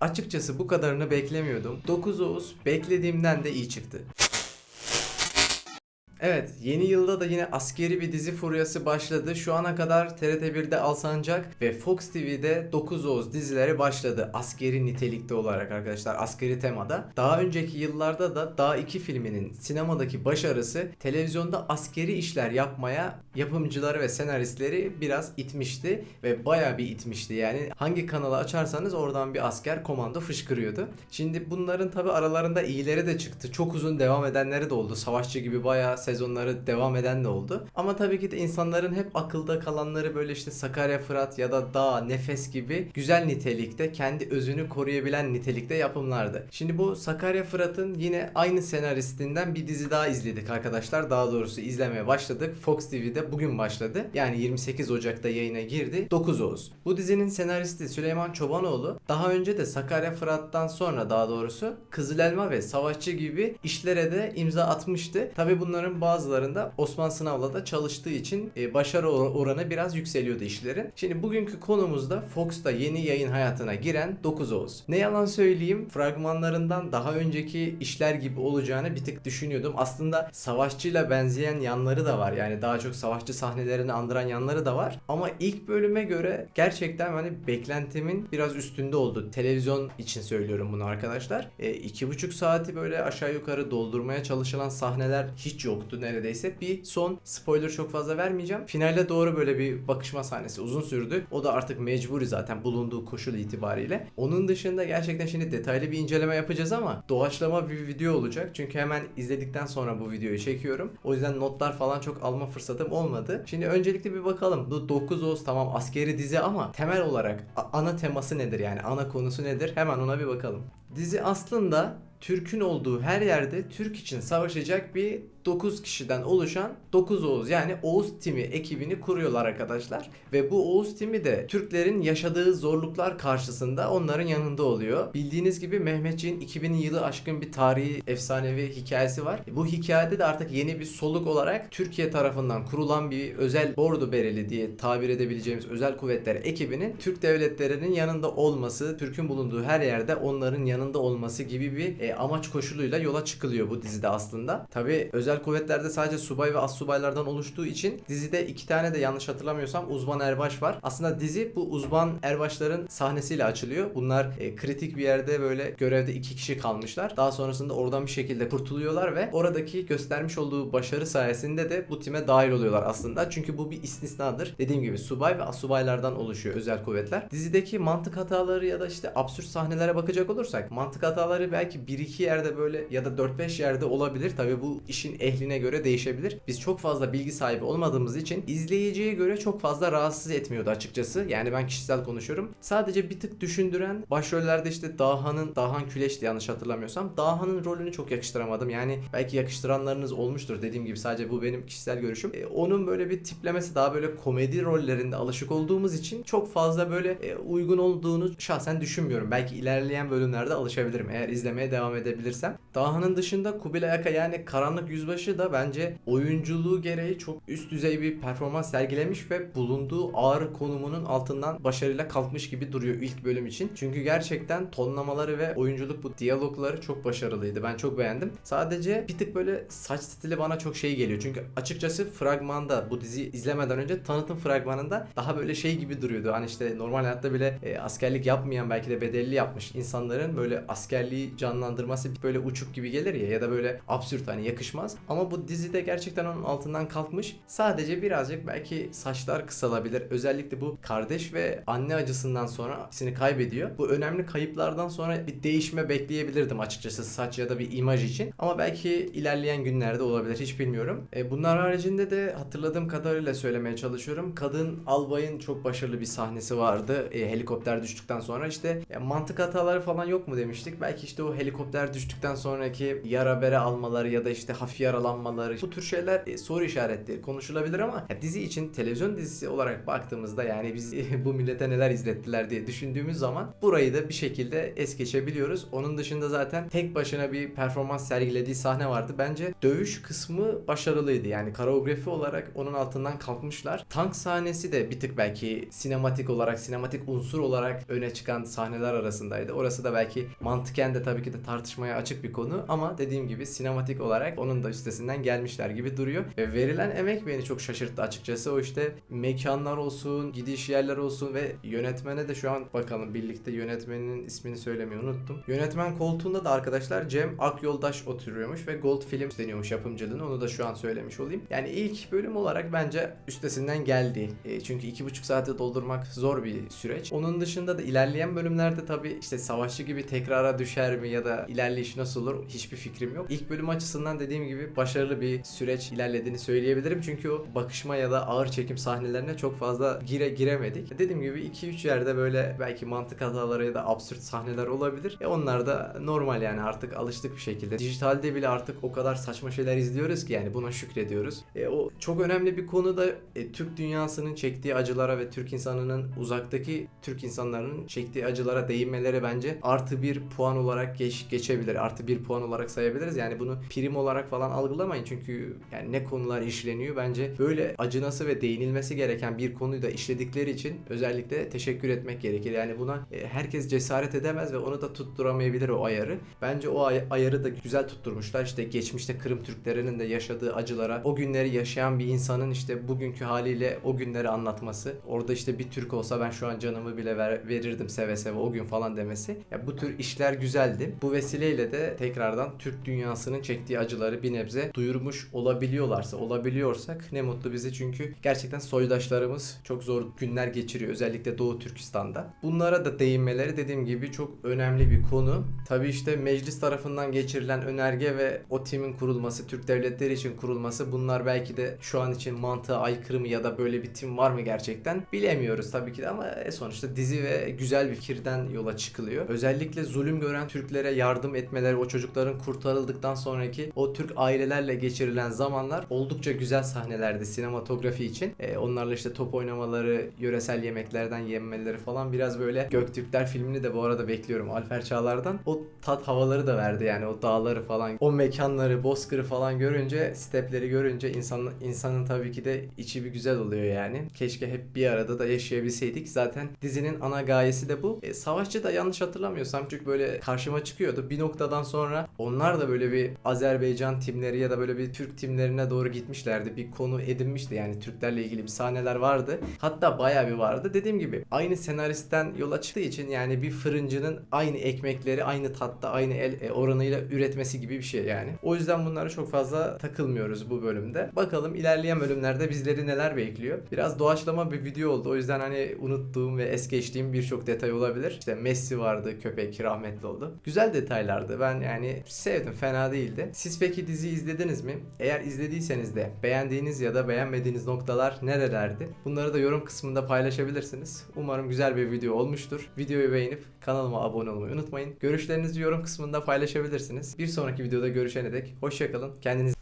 Açıkçası bu kadarını beklemiyordum. 9 Oğuz beklediğimden de iyi çıktı. Evet, yeni yılda da yine askeri bir dizi furyası başladı. Şu ana kadar TRT1'de Alsancak ve Fox TV'de 9 Oğuz dizileri başladı. Askeri nitelikte olarak arkadaşlar, askeri temada. Daha önceki yıllarda da Dağ 2 filminin sinemadaki başarısı televizyonda askeri işler yapmaya yapımcıları ve senaristleri biraz itmişti ve bayağı bir itmişti. Yani hangi kanalı açarsanız oradan bir asker komando fışkırıyordu. Şimdi bunların tabi aralarında iyileri de çıktı. Çok uzun devam edenleri de oldu. Savaşçı gibi bayağı sezonları devam eden de oldu. Ama tabii ki de insanların hep akılda kalanları böyle işte Sakarya Fırat ya da Dağ, Nefes gibi güzel nitelikte kendi özünü koruyabilen nitelikte yapımlardı. Şimdi bu Sakarya Fırat'ın yine aynı senaristinden bir dizi daha izledik arkadaşlar. Daha doğrusu izlemeye başladık. Fox TV'de bugün başladı. Yani 28 Ocak'ta yayına girdi. 9 Oğuz. Bu dizinin senaristi Süleyman Çobanoğlu daha önce de Sakarya Fırat'tan sonra daha doğrusu Kızıl Elma ve Savaşçı gibi işlere de imza atmıştı. Tabi bunların bazılarında Osman Sınav'la da çalıştığı için e, başarı or- oranı biraz yükseliyordu işlerin. Şimdi bugünkü konumuzda Fox'ta yeni yayın hayatına giren 9 Oğuz. Ne yalan söyleyeyim fragmanlarından daha önceki işler gibi olacağını bir tık düşünüyordum. Aslında savaşçıyla benzeyen yanları da var. Yani daha çok savaşçı sahnelerini andıran yanları da var. Ama ilk bölüme göre gerçekten hani beklentimin biraz üstünde oldu. Televizyon için söylüyorum bunu arkadaşlar. E, iki buçuk saati böyle aşağı yukarı doldurmaya çalışılan sahneler hiç yoktu neredeyse. Bir son spoiler çok fazla vermeyeceğim. Finale doğru böyle bir bakışma sahnesi uzun sürdü. O da artık mecburi zaten bulunduğu koşul itibariyle. Onun dışında gerçekten şimdi detaylı bir inceleme yapacağız ama doğaçlama bir video olacak. Çünkü hemen izledikten sonra bu videoyu çekiyorum. O yüzden notlar falan çok alma fırsatım olmadı. Şimdi öncelikle bir bakalım. Bu 9 Oğuz tamam askeri dizi ama temel olarak ana teması nedir yani ana konusu nedir? Hemen ona bir bakalım. Dizi aslında Türk'ün olduğu her yerde Türk için savaşacak bir 9 kişiden oluşan 9 Oğuz yani Oğuz Timi ekibini kuruyorlar arkadaşlar. Ve bu Oğuz Timi de Türklerin yaşadığı zorluklar karşısında onların yanında oluyor. Bildiğiniz gibi Mehmetçiğin 2000 yılı aşkın bir tarihi efsanevi hikayesi var. Bu hikayede de artık yeni bir soluk olarak Türkiye tarafından kurulan bir özel bordo bereli diye tabir edebileceğimiz özel kuvvetler ekibinin Türk devletlerinin yanında olması, Türk'ün bulunduğu her yerde onların yanında olması gibi bir e, amaç koşuluyla yola çıkılıyor bu dizide aslında. Tabi özel kuvvetlerde sadece subay ve astsubaylardan oluştuğu için dizide iki tane de yanlış hatırlamıyorsam uzman erbaş var. Aslında dizi bu uzman erbaşların sahnesiyle açılıyor. Bunlar e, kritik bir yerde böyle görevde iki kişi kalmışlar. Daha sonrasında oradan bir şekilde kurtuluyorlar ve oradaki göstermiş olduğu başarı sayesinde de bu time dahil oluyorlar aslında. Çünkü bu bir istisnadır. Dediğim gibi subay ve astsubaylardan oluşuyor özel kuvvetler. Dizideki mantık hataları ya da işte absürt sahnelere bakacak olursak mantık hataları belki bir iki yerde böyle ya da 4-5 yerde olabilir. Tabi bu işin ehline göre değişebilir. Biz çok fazla bilgi sahibi olmadığımız için izleyiciye göre çok fazla rahatsız etmiyordu açıkçası. Yani ben kişisel konuşuyorum. Sadece bir tık düşündüren başrollerde işte Daha'nın, Dahan Küleş'ti yanlış hatırlamıyorsam. Daha'nın rolünü çok yakıştıramadım. Yani belki yakıştıranlarınız olmuştur. Dediğim gibi sadece bu benim kişisel görüşüm. E, onun böyle bir tiplemesi daha böyle komedi rollerinde alışık olduğumuz için çok fazla böyle e, uygun olduğunu şahsen düşünmüyorum. Belki ilerleyen bölümlerde alışabilirim eğer izlemeye devam edebilirsem. Daha'nın dışında Kubilay Aka yani Karanlık Yüzbaşı da bence oyunculuğu gereği çok üst düzey bir performans sergilemiş ve bulunduğu ağır konumunun altından başarıyla kalkmış gibi duruyor ilk bölüm için. Çünkü gerçekten tonlamaları ve oyunculuk bu diyalogları çok başarılıydı. Ben çok beğendim. Sadece bir tık böyle saç stili bana çok şey geliyor. Çünkü açıkçası fragmanda bu dizi izlemeden önce tanıtım fragmanında daha böyle şey gibi duruyordu. Hani işte normal hayatta bile e, askerlik yapmayan belki de bedelli yapmış insanların böyle askerliği canlandırması böyle uçuk gibi gelir ya ya da böyle absürt hani yakışmaz. Ama bu dizide gerçekten onun altından kalkmış. Sadece birazcık belki saçlar kısalabilir. Özellikle bu kardeş ve anne acısından sonra hepsini kaybediyor. Bu önemli kayıplardan sonra bir değişme bekleyebilirdim açıkçası saç ya da bir imaj için. Ama belki ilerleyen günlerde olabilir hiç bilmiyorum. E, bunlar haricinde de hatırladığım kadarıyla söylemeye çalışıyorum. Kadın albayın çok başarılı bir sahnesi vardı. E, helikopter düştükten sonra işte ya mantık hataları falan yok mu demiştik. Belki işte o helikopter düştükten sonraki yara bere almaları ya da işte hafif yaralanmaları bu tür şeyler e, soru işaretleri konuşulabilir ama ya dizi için televizyon dizisi olarak baktığımızda yani biz bu millete neler izlettiler diye düşündüğümüz zaman burayı da bir şekilde es geçebiliyoruz. Onun dışında zaten tek başına bir performans sergilediği sahne vardı. Bence dövüş kısmı başarılıydı. Yani koreografi olarak onun altından kalkmışlar. Tank sahnesi de bir tık belki sinematik olarak, sinematik unsur olarak öne çıkan sahneler arasındaydı. Orası da belki mantıken de tabii ki de tartışmaya açık bir konu ama dediğim gibi sinematik olarak onun da üstesinden gelmişler gibi duruyor. Ve verilen emek beni çok şaşırttı açıkçası. O işte mekanlar olsun, gidiş yerler olsun ve yönetmene de şu an bakalım birlikte yönetmenin ismini söylemeyi unuttum. Yönetmen koltuğunda da arkadaşlar Cem Akyoldaş oturuyormuş ve Gold Film deniyormuş yapımcılığını. Onu da şu an söylemiş olayım. Yani ilk bölüm olarak bence üstesinden geldi. E, çünkü iki buçuk saate doldurmak zor bir süreç. Onun dışında da ilerleyen bölümlerde tabii işte savaşçı gibi tekrara düşer mi ya da ilerleyiş nasıl olur hiçbir fikrim yok. İlk bölüm açısından dediğim gibi başarılı bir süreç ilerlediğini söyleyebilirim. Çünkü o bakışma ya da ağır çekim sahnelerine çok fazla gire giremedik. Dediğim gibi 2-3 yerde böyle belki mantık hataları ya da absürt sahneler olabilir. E onlar da normal yani artık alıştık bir şekilde. Dijitalde bile artık o kadar saçma şeyler izliyoruz ki yani buna şükrediyoruz. E, o çok önemli bir konu da e, Türk dünyasının çektiği acılara ve Türk insanının uzaktaki Türk insanlarının çektiği acılara değinmeleri bence artı bir puan olarak geç, geçebilir. Artı bir puan olarak sayabiliriz. Yani bunu prim olarak falan algılamayın. Çünkü yani ne konular işleniyor bence böyle acınası ve değinilmesi gereken bir konuyu da işledikleri için özellikle teşekkür etmek gerekir. Yani buna e, herkes cesaret edemez ve onu da tutturamayabilir o ayarı. Bence o ay- ayarı da güzel tutturmuşlar. İşte geçmişte Kırım Türklerinin de yaşadığı acılara o günleri yaşayan bir insanın işte bugünkü haliyle o günleri anlatması. Orada işte bir Türk olsa ben şu an canımı bile ver- verirdim seve seve o gün falan demesi. Ya bu tür işler güzeldi. Bu vesileyle de tekrardan Türk dünyasının çektiği acıları bir nebze duyurmuş olabiliyorlarsa, olabiliyorsak ne mutlu bize çünkü gerçekten soydaşlarımız çok zor günler geçiriyor özellikle Doğu Türkistan'da. Bunlara da değinmeleri dediğim gibi çok önemli bir konu. Tabii işte meclis tarafından geçirilen önerge ve o timin kurulması, Türk devletleri için kurulması bunlar belki de şu an için mantığa aykırı mı ya da böyle bir tim var mı gerçekten bilemiyoruz tabii ki de ama e, sonuçta dizi ve güzel bir fikirden yola çıkılıyor. Özellikle zulüm gören Türklere yardım etmeleri, o çocukların kurtarıldıktan sonraki o Türk ailelerle geçirilen zamanlar oldukça güzel sahnelerdi sinematografi için. E, onlarla işte top oynamaları, yöresel yemeklerden yemeleri falan biraz böyle Göktürkler filmini de bu arada bekliyorum Alper Çağlar'dan. O tat havaları da verdi yani o dağları falan, o mekanları, bozkırı falan görünce, stepleri görünce insan, insanın tabii ki de içi bir güzel oluyor yani. Keşke hep bir arada da yaşayabilseydik. Zaten dizinin ana gayesi de bu. E, Savaşçı da yanlış hatırlamıyorsam çünkü böyle karşıma çıkıyordu. Bir noktadan sonra onlar da böyle bir Azerbaycan timleri ya da böyle bir Türk timlerine doğru gitmişlerdi. Bir konu edinmişti yani Türklerle ilgili bir sahneler vardı. Hatta bayağı bir vardı. Dediğim gibi aynı senaristten yola çıktığı için yani bir fırıncının aynı ekmekleri aynı tatta aynı el e, oranıyla üretmesi gibi bir şey yani. O yüzden bunlara çok fazla takılmıyoruz bu bölümde. Bakalım ilerleyen bölümlerde bizleri neler bekliyor. Biraz doğaçlama bir video oldu. O yüzden hani unuttuğum ve es geçtiğim birçok detay olabilir. İşte Messi vardı, köpek rahmetli oldu. Güzel detaylardı. Ben yani sevdim, fena değildi. Siz peki dizi izlediniz mi? Eğer izlediyseniz de beğendiğiniz ya da beğenmediğiniz noktalar nerelerdi? Bunları da yorum kısmında paylaşabilirsiniz. Umarım güzel bir video olmuştur. Videoyu beğenip kanalıma abone olmayı unutmayın. Görüşlerinizi yorum kısmında paylaşabilirsiniz. Bir sonraki videoda görüşene dek hoşçakalın. Kendinize